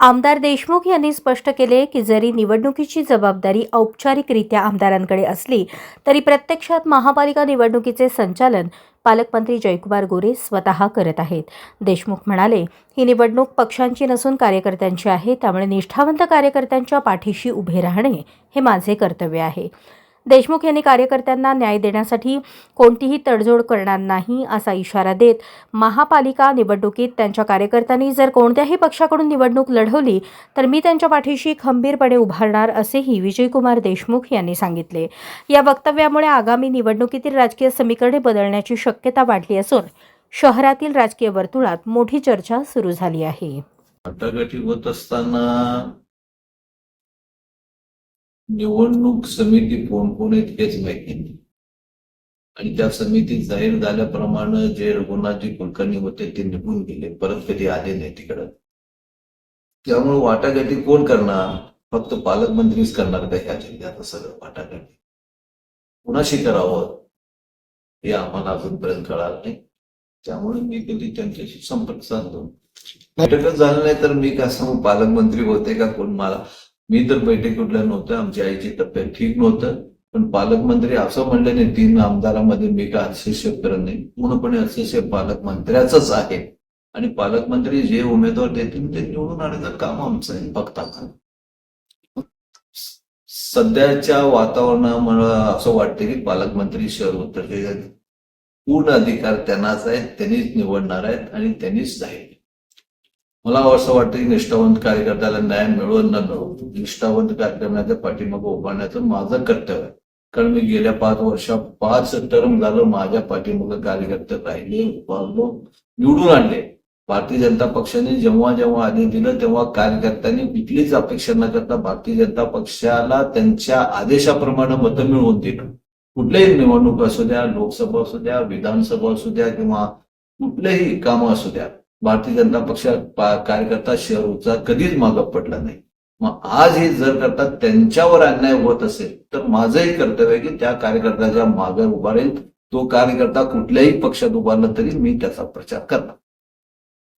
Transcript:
आमदार देशमुख यांनी स्पष्ट केले की जरी निवडणुकीची जबाबदारी औपचारिकरित्या आमदारांकडे असली तरी प्रत्यक्षात महापालिका निवडणुकीचे संचालन पालकमंत्री जयकुमार गोरे स्वतः करत आहेत. देशमुख म्हणाले ही निवडणूक पक्षांची नसून कार्यकर्त्यांची आहे त्यामुळे निष्ठावंत कार्यकर्त्यांच्या पाठीशी उभे राहणे हे माझे कर्तव्य आहे. देशमुख यांनी कार्यकर्त्यांना न्याय देण्यासाठी कोणतीही तडजोड करणार नाही असा इशारा देत महापालिका निवडणुकीत त्यांच्या कार्यकर्त्यांनी जर कोणत्याही पक्षाकडून निवडणूक लढवली तर मी त्यांच्या पाठीशी खंबीरपणे उभारणार असेही विजयकुमार देशमुख यांनी सांगितले. या वक्तव्यामुळे आगामी निवडणुकीतील राजकीय समीकरणे बदलण्याची शक्यता वाढली असून शहरातील राजकीय वर्तुळात मोठी चर्चा सुरू झाली आहे. असताना निवडणूक समिती कोण कोण आहेत हेच माहिती नाही. आणि त्या समितीत जाहीर झाल्याप्रमाणे जे रघुनाथजी कुलकर्णी होते ते निघून गेले परत कधी आले नाही तिकडं. त्यामुळे वाटाघाटी कोण करणार? फक्त पालकमंत्रीच करणार का ह्या जिल्ह्यात सगळं वाटाघाटी? कुणाशी करावं? हे आम्हाला अजूनपर्यंत कळालं नाही. त्यामुळे मी कधी त्यांच्याशी संपर्क साधतो बैठकच झालं नाही तर मी का सांगू पालकमंत्री होते का कोण? मला मी तर बैठकीतल्या नव्हतं आमच्या आईची तब्येत ठीक नव्हतं. पण पालकमंत्री असं म्हणलं नाही तीन आमदारामध्ये मी का हस्तक्षेप करत नाही. पूर्णपणे हस्तक्षेप पालकमंत्र्याच आहे. आणि पालकमंत्री जे उमेदवार देतील ते निवडून आणायचं काम आमचं आहे फक्त सध्याच्या वातावरणामुळे असं वाटतं की पालकमंत्री शहर उत्तर पूर्ण अधिकार त्यांनाच आहेत त्यांनीच निवडणार आहेत आणि त्यांनीच जाईल मला असं वाटतं की निष्ठावंत कार्यकर्त्याला न्याय मिळवून न मिळवून निष्ठावंत कार्यक्रमाच्या पाठीमागं उभारण्याचं माझं कर्तव्य आहे. कारण मी गेल्या पाच वर्षात पाच टर्म झालं माझ्या पाठीमागं कार्यकर्ते राहिले उभारलो निवडून आणले. भारतीय जनता पक्षाने जेव्हा जेव्हा आधी दिलं तेव्हा कार्यकर्त्यांनी कुठलीच अपेक्षा न करता भारतीय जनता पक्षाला त्यांच्या आदेशाप्रमाणे मतं मिळवून दिलं. कुठल्याही निवडणूक असू द्या लोकसभा असू द्या विधानसभा असू द्या किंवा कुठलेही कामं असू द्या. भारतीय जनता पक्ष कार्यकर्ता शहरचा कधीच मागं पडला नाही. मग आज हे जर करता त्यांच्यावर अन्याय होत असेल तर माझंही कर्तव्य आहे की त्या कार्यकर्त्याच्या मागे उभा राहील तो कार्यकर्ता कुठल्याही पक्षात उभारला तरी मी त्याचा प्रचार करणार.